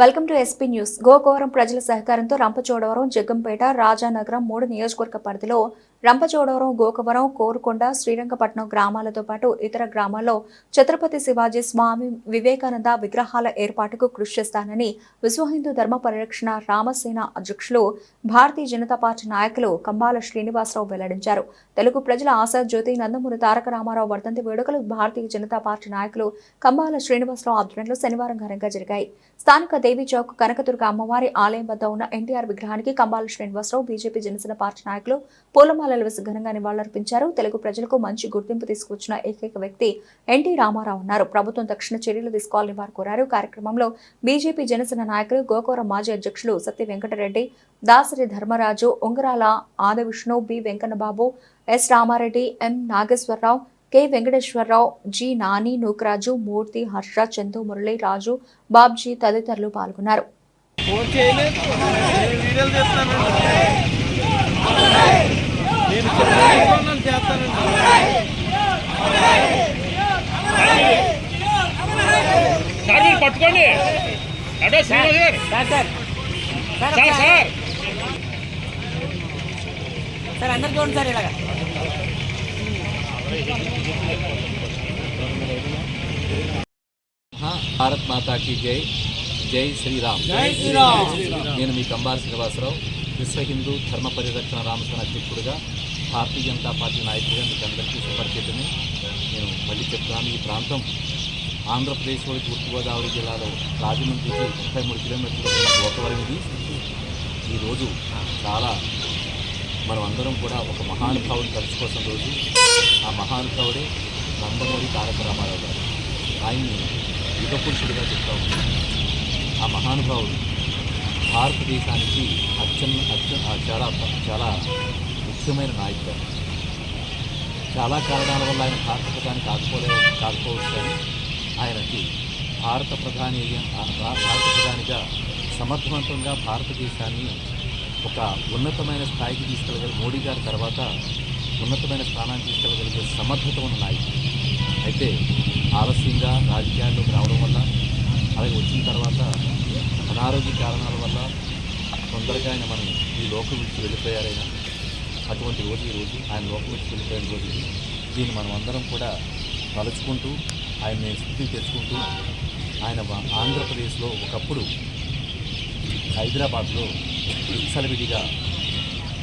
Welcome to SP news. Gokavaram ప్రజల సహకారంతో రంపచోడవరం జగ్గంపేట రాజానగరం మూడు నియోజకవర్గ పరిధిలో రంపచోడవరం గోకవరం కోరుకొండ శ్రీరంగపట్నం గ్రామాలతో పాటు ఇతర గ్రామాల్లో ఛత్రపతి శివాజీ స్వామి వివేకానంద విగ్రహాల ఏర్పాటుకు కృషి చేస్తానని విశ్వ హిందూ ధర్మ పరిరక్షణ రామసేన అధ్యక్షులు భారతీయ జనతా పార్టీ నాయకులు కంబాల శ్రీనివాసరావు వెల్లడించారు. తెలుగు ప్రజల ఆశా జ్యోతి నందమూరి తారక రామారావు వర్ధంతి వేడుకలు భారతీయ జనతా పార్టీ నాయకులు కంబాల శ్రీనివాసరావు ఆధ్వర్యంలో శనివారం ఘనంగా జరిగాయి. స్థానిక దేవి చౌక్ కనకదుర్గ అమ్మవారి ఆలయం వద్ద ఉన్న ఎన్టీఆర్ విగ్రహానికి కంబాల శ్రీనివాసరావు బీజేపీ జనసేన పార్టీ నాయకులు పూలమాల పుష్పమాలలు వేసి ఘనంగా నివాళులర్పించారు. తెలుగు ప్రజలకు మంచి గుర్తింపు తీసుకొచ్చిన ఏకైక వ్యక్తి ఎన్టీ రామారావు అన్నారు. ప్రభుత్వం తక్షణ చర్యలు తీసుకోవాలని వారు కోరారు. కార్యక్రమంలో బీజేపీ జనసేన నాయకులు గోకూర మాజీ అధ్యక్షులు సత్య Venkatareddy Dasari Dharmaraju Ungarala Adivishnu B Venkannababu S Ramareddy M Nageswararao K Venkateswararao G Nani Nookaraju Murthy Harsha Chandu Murali Raju Babji తదితరులు పాల్గొన్నారు. సార్ మీరు పట్టుకోండి. Srinivas garu. Sir sir. Sir sir sir. Sir అందరు చూడండి sir ఇలాగా. భారత్ మాతా key జై. జై శ్రీరామ్. జై శ్రీరామ్. నేను మీ కంబార శ్రీనివాసరావు విశ్వ హిందూ ధర్మ పరిరక్షణ రామసేన అధ్యక్షుడిగా భారతీయ జనతా పార్టీ నాయకుడిగా మీకు అందరికీ సుపరిచితమే నేను మళ్ళీ చెప్తాను ఈ ప్రాంతం ఆంధ్రప్రదేశ్లోని తూర్పుగోదావరి జిల్లాలో రాజమండ్రికి ముప్పై మూడు కిలోమీటర్ల ఉన్న గోకవరం ఇది ఈరోజు చాలా మనం అందరం కూడా ఒక మహానుభావుని కలుసుకోవాల్సిన రోజు. ఆ మహానుభావుడే నందమూరి తారక రామారావు గారు. ఆయన్ని యుగ పురుషుడిగా చెప్తా ఆ మహానుభావుడు భారతదేశానికి అత్యున్న అత్యు చాలా చాలా ముఖ్యమైన నాయకుడు. చాలా కారణాల వల్ల ఆయన భారత ప్రధాని కాకపోలే కాకపోవచ్చు కానీ ఆయనకి భారత ప్రధాని భారత ప్రధానిగా సమర్థవంతంగా భారతదేశాన్ని ఒక ఉన్నతమైన స్థాయికి తీసుకెళ్ళగలిగే మోడీ గారి తర్వాత ఉన్నతమైన స్థానానికి తీసుకెళ్ళగలిగే సమర్థత ఉన్న నాయకుడు. అయితే ఆలస్యంగా రాజకీయాల్లోకి రావడం వల్ల అలాగే వచ్చిన తర్వాత అనారోగ్య కారణాల వల్ల తొందరగా ఆయన మనం ఈ లోకం నుంచి వెళ్ళిపోయారైనా అటువంటి రోజు ఈ రోజు ఆయన లోకం వెళ్ళిపోయిన రోజు దీన్ని మనం అందరం కూడా తలుచుకుంటూ ఆయన్ని స్థితి తెచ్చుకుంటూ ఆయన ఆంధ్రప్రదేశ్లో ఒకప్పుడు హైదరాబాద్లో విచ్చలవిడిగా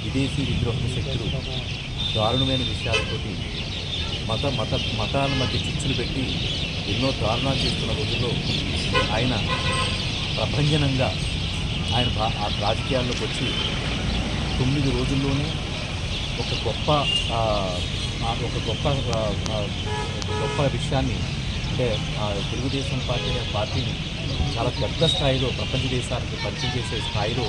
విదేశీ విద్రోహ శక్తులు దారుణమైన విషయాలతోటి మత మత మతాల మధ్య చిచ్చులు పెట్టి ఎన్నో దారుణాలు చేస్తున్న రోజుల్లో ఆయన ప్రభంజనంగా ఆయన ఆ రాజకీయాల్లోకి వచ్చి తొమ్మిది రోజుల్లోనే ఒక గొప్ప ఒక గొప్ప ఒక గొప్ప విషయాన్ని అంటే ఆ, తెలుగుదేశం పార్టీ అనే పార్టీని చాలా పెద్ద స్థాయిలో ప్రపంచ దేశానికి పరిచయం చేసే స్థాయిలో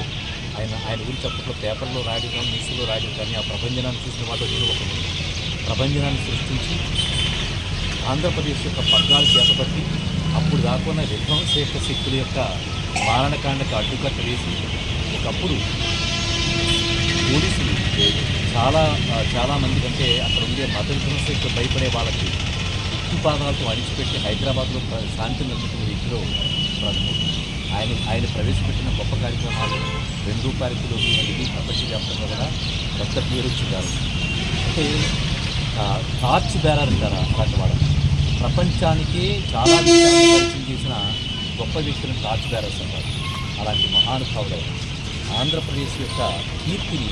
ఆయన ఆయన గురించి అప్పట్లో పేపర్లో రాయడం కానీ న్యూస్లో రాయడం కానీ ఆ ప్రభంజనాన్ని చూసిన వాళ్ళు నేను ఒక ప్రభంజనాన్ని సృష్టించి ఆంధ్రప్రదేశ్ యొక్క పగ్గాలు చేతబట్టి అప్పుడు దాకున్న విధ్వంసేక శక్తుల యొక్క మారణకాండకు అడ్డుకట్ట వేసి ఒకప్పుడు పోలీసులు చాలా చాలామంది చాలా కంటే అక్కడ ఉండే మతం సమస్యకు భయపడే వాళ్ళకి ఉక్కుపాదాలతో అణిచిపెట్టి హైదరాబాద్లో ప్ర- శాంతి నిలబెట్టిన వ్యక్తిలో ప్రథముడు ఆయన ఆయన ప్రవేశపెట్టిన గొప్ప కార్యక్రమాలు రెండు రూపాయల అనేది ప్రపంచవ్యాప్తంగా కూడా కొత్త పేరు వచ్చిందారు అంటే టార్చ్ బేరర్ అంటారా అలాంటి వాడు. ప్రపంచానికి చాలా పరిచయం చేసిన గొప్ప వ్యక్తులను టార్చ్ బేరర్స్ అంటారు. అలాంటి మహానుభావుడు ఆంధ్రప్రదేశ్ యొక్క కీర్తిని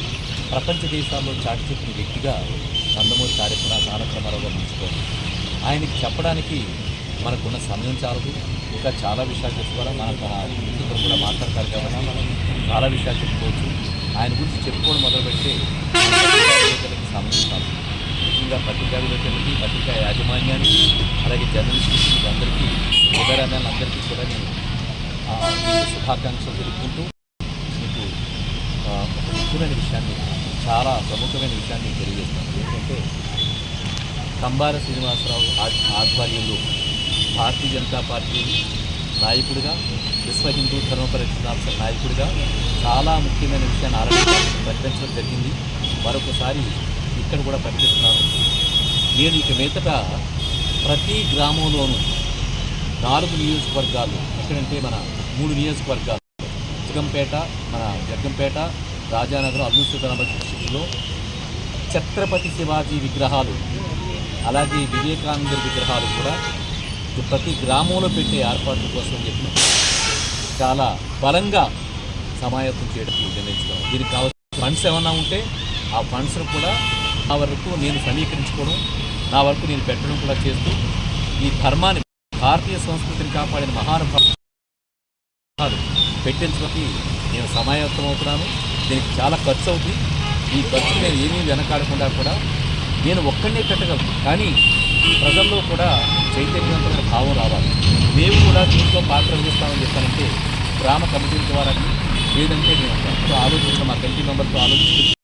ప్రపంచ దేశాల్లో చాటిచెప్పిన వ్యక్తిగా నందమూరి కార్యక్రమ కార్యక్రమాలుగా నిలుచుకోండి ఆయనకి చెప్పడానికి మనకున్న సమయం చాలదు. ఇంకా చాలా విషయాలు చెప్పుకోవాలి? మన మన మిత్రులు కూడా మాట్లాడతారు కాబట్టి చాలా విషయాలు చెప్పుకోవచ్చు. ఆయన గురించి చెప్పుకోవడం మొదలు పెడితే సమయం చాలు ముఖ్యంగా పత్రికా విలేకరులకి పత్రికా యాజమాన్యానికి అలాగే జర్నలిస్టులకి అందరికీ ఉదరాన్ని కూడా నేను శుభాకాంక్షలు తెలుపుకుంటూ ముఖ్యమైన విషయాన్ని చాలా ప్రముఖమైన విషయాన్ని తెలియజేస్తాను. ఏంటంటే కంబార శ్రీనివాసరావు ఆధ్వర్యంలో భారతీయ జనతా పార్టీ నాయకుడిగా విశ్వ హిందూ ధర్మ పరిరక్షణ నాయకుడిగా చాలా ముఖ్యమైన విషయాన్ని ఆల్రెడీ ప్రకటించడం జరిగింది. మరొకసారి ఇక్కడ కూడా ప్రకటిస్తున్నాను. నేను ఇక మీదట ప్రతి గ్రామంలోనూ నాలుగు నియోజకవర్గాలు ఎక్కడంటే మన మూడు నియోజకవర్గాలు జగంపేట మన జగ్గంపేట రాజానగరం అల్లూరు సీతారామరాజు డిస్టిక్లో ఛత్రపతి శివాజీ విగ్రహాలు అలాగే వివేకానంద విగ్రహాలు కూడా ప్రతి గ్రామంలో పెట్టే ఏర్పాట్ల కోసం చెప్పి చాలా బలంగా సమాయత్తం చేయడానికి నిర్ణయించుకోవాలి దీనికి కావాల్సిన ఫండ్స్ ఏమన్నా ఉంటే ఆ ఫండ్స్ను కూడా నా వరకు నేను సమీకరించుకోవడం నా వరకు నేను పెట్టడం కూడా చేస్తూ ఈ ధర్మాన్ని భారతీయ సంస్కృతిని కాపాడిన మహానుభావులు పెట్టించడానికి నేను సమాయత్తం అవుతున్నాను. దీనికి చాలా ఖర్చు అవుతుంది. ఈ ఖర్చు నేను ఏమీ వెనకాడకుండా కూడా నేను ఒక్కడనే పెట్టగలను కానీ ప్రజల్లో కూడా చైతన్యవంతమైన భావం రావాలి. మేము కూడా దీంట్లో పాత్ర వహిస్తామని చెప్పానంటే గ్రామ కమిటీల ద్వారా లేదంటే మేము ఆలోచించిన మా కమిటీ మెంబర్తో ఆలోచించి